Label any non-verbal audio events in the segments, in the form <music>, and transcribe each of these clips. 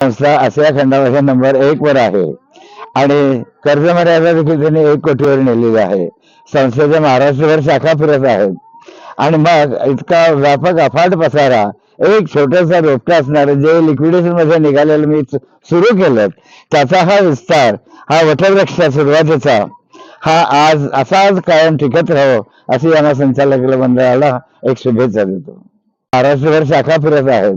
संस्था आशिया खंडामध्ये नंबर एक वर आहे. आणि कर्ज मर्यादा देखील त्यांनी एक कोटीवर नेलेली आहे. संस्थेच्या महाराष्ट्रभर शाखा फिरत आहेत. आणि मग इतका व्यापक अफाट पसारा एक छोटासा रोपटा असणार जे लिक्विडेशनमध्ये निघालेलं मी सुरू केलं त्याचा हा विस्तार हा वटवृक्ष सुरुवातीचा हा आज असाच कायम टिकत राहो अशी यांना संचालक मंडळाला एक शुभेच्छा देतो. महाराष्ट्रभर शाखा फिरत आहेत.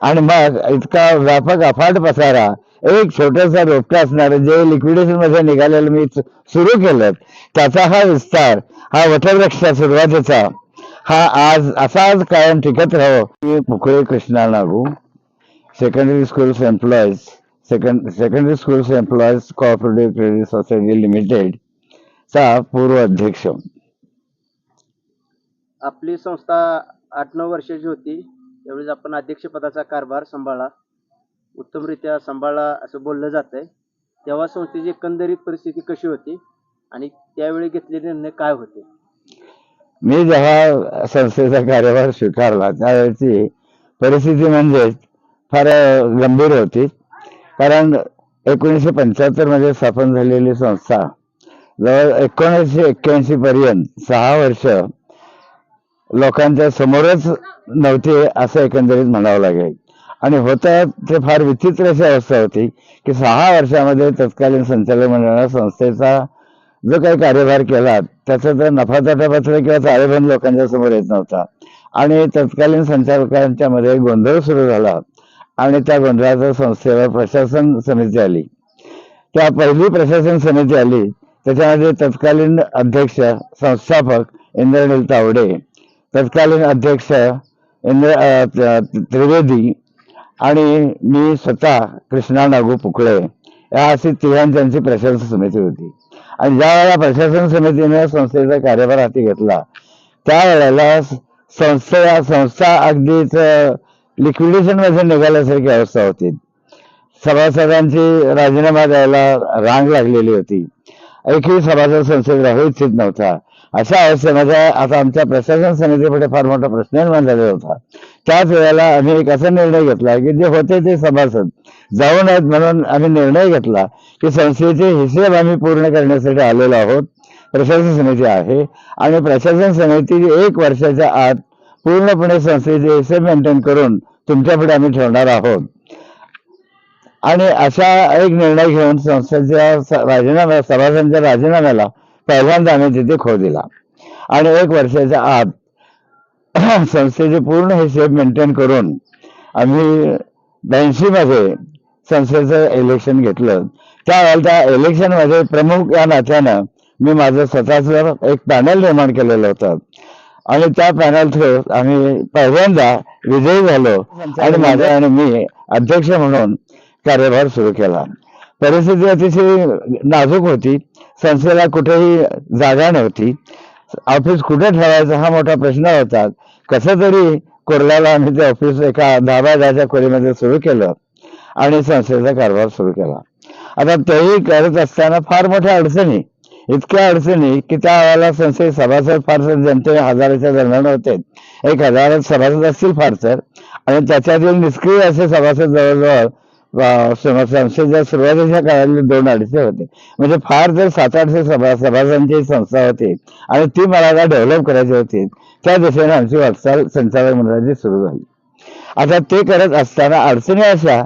आणि मग इतका व्यापक अफाट पसारा. एक छोटासा रोपटं असणारं जे लिक्विडेशनमध्ये निघालेलं मी सुरू केलं त्याचा हा विस्तार हा वटवृक्ष सुरुवातीचा हा आज असाच कायम टिकत राहो. मी Pukale Krishna Nagu secondary schools employees second secondary schools employees cooperative credit society limited चा पूर्व अध्यक्ष. आपली संस्था आठ नऊ वर्षाची होती. त्यावेळेस आपण अध्यक्षपदाचा कारभार सांभाळला उत्तमरित्या सांभाळला असं बोललं जात आहे तेव्हा संस्थेची एकंदरीत परिस्थिती कशी होती आणि त्यावेळी घेतलेले निर्णय काय होते? मी जेव्हा संस्थेचा कार्यभार स्वीकारला त्यावेळेची परिस्थिती म्हणजे फार गंभीर होती. कारण एकोणीसशे पंच्याहत्तरमध्ये स्थापन झालेली संस्था जवळ एकोणीसशे एक्क्याऐंशी पर्यंत सहा वर्ष लोकांच्या समोरच नव्हते असं एकंदरीत म्हणावं लागेल. आणि होतं ते फार विचित्र अशी अवस्था होती की सहा वर्षामध्ये तत्कालीन संचालक मंडळानं संस्थेचा जो काही कार्यभार केला त्याचा तर नफा तोटापत्र किंवा ताळेबंद लोकांच्या समोर येत नव्हता. आणि तत्कालीन संचालकांच्या मध्ये गोंधळ सुरू झाला आणि त्या गोंधळाचा संस्थेवर प्रशासन समिती आली. त्या पहिली प्रशासन समिती आली त्याच्यामध्ये तत्कालीन अध्यक्ष संस्थापक इंद्रनील तावडे तत्कालीन अध्यक्ष इंद्र त्रिवेदी आणि मी स्वतः कृष्णा नागू पुकळे या अशी तिघांची प्रशासन समिती होती. आणि ज्या वेळेला प्रशासन समितीने संस्थेचा कार्यभार हाती घेतला त्यावेळेला संस्था संस्था अगदीच लिक्विडेशनमध्ये निघाल्यासारखी अवस्था होती. सभासदांची राजीनामा द्यायला रांग लागलेली होती. एकही सभासद संसदेत राहू इच्छित नव्हता. अशा अवस्थेमध्ये आता आमच्या प्रशासन समितीपुढे फार मोठा प्रश्न निर्माण झालेला होता. त्याच वेळेला आम्ही एक असा निर्णय घेतला की जे होते ते सभासद जाऊ नयेत म्हणून आम्ही निर्णय घेतला की संस्थेचे हिशेब आम्ही पूर्ण करण्यासाठी आलेलो आहोत. प्रशासन समिती आहे आणि प्रशासन समिती एक वर्षाच्या आत पूर्णपणे संस्थेचे हिशेब मेंटेन करून तुमच्यापुढे आम्ही ठेवणार आहोत. आणि अशा एक निर्णय घेऊन संस्थेच्या राजीनाम्या सभासदांच्या राजीनाम्याला पहिल्यांदा आम्ही तिथे खो दिला. आणि एक वर्षाच्या आत <clears throat> संस्थेचे पूर्ण हिशेब मेंटेन करून आम्ही ब्याऐंशी मध्ये संस्थेचं इलेक्शन घेतलं. त्यावेळेला त्या इलेक्शनमध्ये प्रमुख या नात्यानं मी माझं स्वतःच एक पॅनल निर्माण केलेलं होतं. आणि त्या पॅनल थ्रू आम्ही पहिल्यांदा विजयी झालो. आणि माझा आणि मी अध्यक्ष म्हणून कार्यभार सुरू केला. परिस्थिती अतिशय नाजूक होती. संस्थेला कुठेही जागा नव्हती. ऑफिस कुठे ठेवायचं हा मोठा प्रश्न होता. कसं तरी कुर्ल्याला आम्ही ते ऑफिस एका दहा बाय दहाच्या खोलीमध्ये सुरू केलं आणि संस्थेचा कारभार सुरू केला. आता तेही करत असताना फार मोठ्या अडचणी. इतक्या अडचणी की त्या वेळेला संस्थेत सभासद फारसर जनते हजाराच्या दरम्यान होते. एक हजार सभासद असतील फार तर. आणि त्याच्यातील निष्क्रिय असे सभासद जवळजवळ अं, संस्थेच्या सुरुवातीच्या काळातले दोन अडीचशे होते. म्हणजे फार जर सात आठशे सभा सभासदांची संस्था होती आणि ती मला डेव्हलप करायची होती त्या दिशेने आमची वाटचाल संचालक मंडळाची सुरू झाली. आता ते करत असताना अडचणी अशा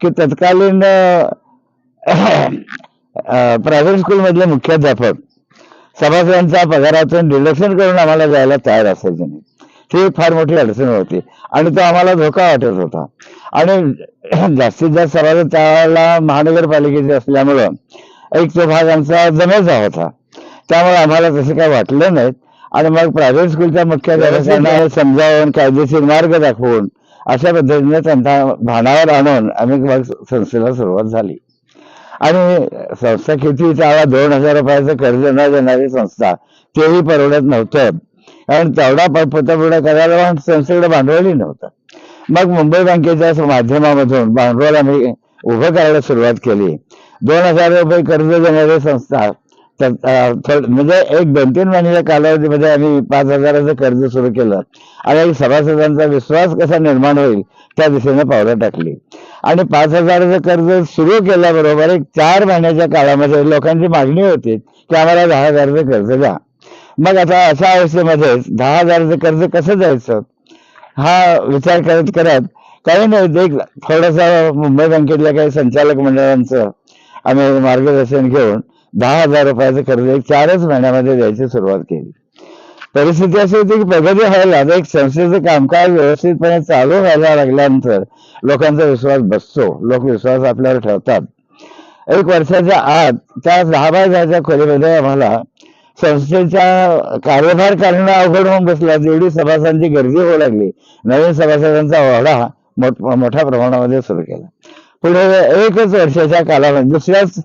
की तत्कालीन प्रायव्हेट स्कूलमधले मुख्याध्यापक सभासदांच्या पगारातून डिडक्शन करून आम्हाला जायला तयार असायचे नाही ती फार मोठी अडचण होती. आणि तो आम्हाला धोका वाटत होता. आणि <clears throat> जास्तीत जास्त सभासद त्यावेळेला महानगरपालिकेचे असल्यामुळं एक तो भाग आमचा जमेचा होता. त्यामुळे आम्हाला तसं काही वाटलं नाही. आणि मग प्रायव्हेट स्कूलच्या मुख्याध्यापकांना हे समजावून कायदेशीर मार्ग दाखवून अशा पद्धतीने त्यांना भानावर आणून आम्ही मग संस्थेला सुरुवात झाली. आणि संस्था किती त्याला दोन हजार रुपयाचं कर्ज न देणारी संस्था तेही परवडत नव्हतं. कारण तेवढा पतपुरवठा करायला पण संस्थेकडे भांडवलही नव्हतं. मग मुंबई बँकेच्या माध्यमामधून भांडवल आम्ही उभं करायला सुरुवात केली. दोन हजार रुपये कर्ज देणारी संस्था म्हणजे एक दोन तीन महिन्याच्या कालावधीमध्ये आम्ही पाच हजाराचं कर्ज सुरू केलं. आणि सभासदांचा विश्वास कसा निर्माण होईल त्या दिशेने पावलं टाकली. आणि पाच हजाराचं कर्ज सुरू केल्याबरोबर एक चार महिन्याच्या काळामध्ये लोकांची मागणी होती की आम्हाला दहा हजाराचं कर्ज द्या. मग आता अशा अवस्थेमध्ये दहा हजाराचं कर्ज कसं द्यायचं हा विचार करत करत काही नाही एक थोडासा मुंबई बँकेतल्या काही संचालक मंडळांचं आम्ही मार्गदर्शन घेऊन दहा हजार रुपयाचं कर्ज एक चारच महिन्यामध्ये द्यायची सुरुवात केली. परिस्थिती अशी होती की प्रगती व्हायला एक संस्थेचं कामकाज व्यवस्थितपणे चालू व्हायला लागल्यानंतर लोकांचा विश्वास बसतो. लोक विश्वास आपल्यावर ठेवतात. एक वर्षाच्या आत त्या दहा बाय दहाच्या खोलीमध्ये आम्हाला संस्थेच्या कार्यभार करणं अवघड होऊन बसला जेवढी सभासदांची गर्दी होऊ लागली नवीन सभासदांचा वाडा मोठ मोठ्या प्रमाणामध्ये सुरू केला. पुढे एकच वर्षाच्या कालावधी दुसऱ्याच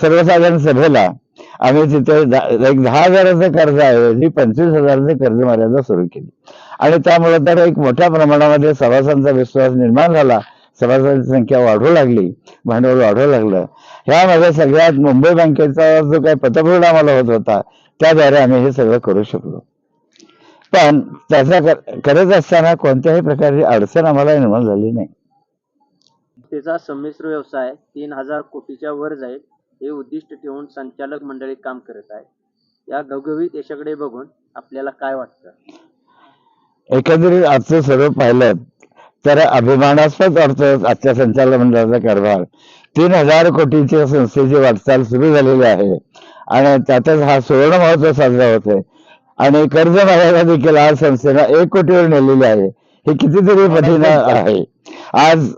सर्वसाधारण सभेला आम्ही तिथे एक दहा हजाराचं कर्ज ऐवजी पंचवीस हजाराचं कर्ज मर्यादा सुरू केली. आणि त्यामुळे तर एक मोठ्या प्रमाणामध्ये सभासदांचा विश्वास निर्माण झाला सभासदांची संख्या वाढू लागली भांडवल वाढू लागलं. ह्यामध्ये सगळ्यात मुंबई बँकेचा जो काही पतपुरवठा आम्हाला होत होता त्याद्वारे आम्ही हे सगळं करू शकलो. पण त्याचा कर- करत असताना कोणत्याही प्रकारची अडचण आम्हाला निर्माण झाली नाही. त्याचा संमिश्र व्यवसाय तीन हजार कोटीच्या वर जाईल हे उद्दिष्ट ठेवून संचालक मंडळी काम करत आहे या घवघवीत यशाकडे बघून आपल्याला काय वाटतं? एकंदरीत आजचं स्वरूप पाहिलं तर अभिमानास्पद अर्थ आजच्या संचालक मंडळाचा कारभार. तीन हजार कोटीची संस्थेची वाटचाल सुरू झालेली आहे. आणि त्यातच हा सुवर्ण महोत्सव साजरा होतोय आणि कर्ज मर्यादा देखील आज संस्थेला एक कोटीवर नेलेली आहे. हे कितीतरी पटीनं आहे. आज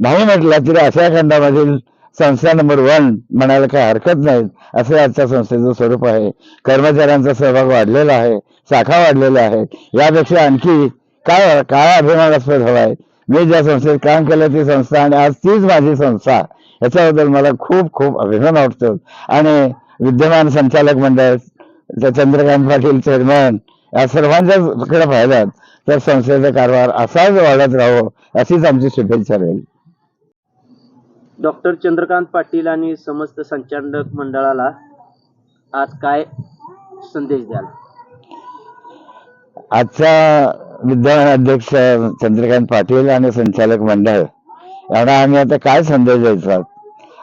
नाही म्हटलं तरी आशिया खंडामधील संस्था नंबर वन म्हणायला काही हरकत नाही असे आजच्या संस्थेचं स्वरूप आहे. कर्मचाऱ्यांचा सहभाग वाढलेला आहे शाखा वाढलेल्या आहेत. यापेक्षा आणखी काय काय अभिमानास्पद हवाय मी ज्या संस्थेत काम केलं ती संस्था आणि आज तीच माझी संस्था. याच्याबद्दल मला खूप खूप अभिमान वाटतो. आणि विद्यमान संचालक मंडळ चंद्रकांत पाटील चेअरमॅन या सर्वांच्याकडे पाहिल्यात तर संस्थेचा कारभार असाच वाढत राहो अशीच आमची शुभेच्छा राहील. डॉक्टर चंद्रकांत पाटील आणि समस्त संचालक मंडळाला आज काय संदेश द्याल? आजचा विद्यमान अध्यक्ष चंद्रकांत पाटील आणि संचालक मंडळ. यांना आम्ही आता काय संदेश द्यायचा?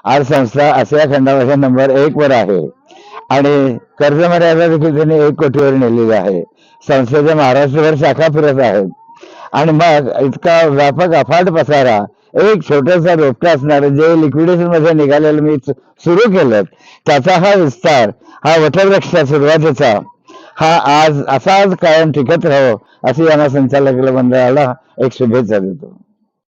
आज संस्था आशिया खंडामध्ये नंबर एक वर आहे. आणि कर्ज मर्यादा देखील त्यांनी एक कोटीवर नेलेली आहे. संस्थेच्या महाराष्ट्रभर शाखा फिरत आहेत. आणि मग इतका व्यापक अफाट पसारा एक छोटासा रोपटा असणार जे लिक्विडेशनमध्ये निघालेलं मी सुरू केलं त्याचा हा विस्तार हा वटवृक्ष सुरुवातीचा हा आज असाच कायम टिकत राहो अशी यांना संचालक मंडळाला एक शुभेच्छा देतो.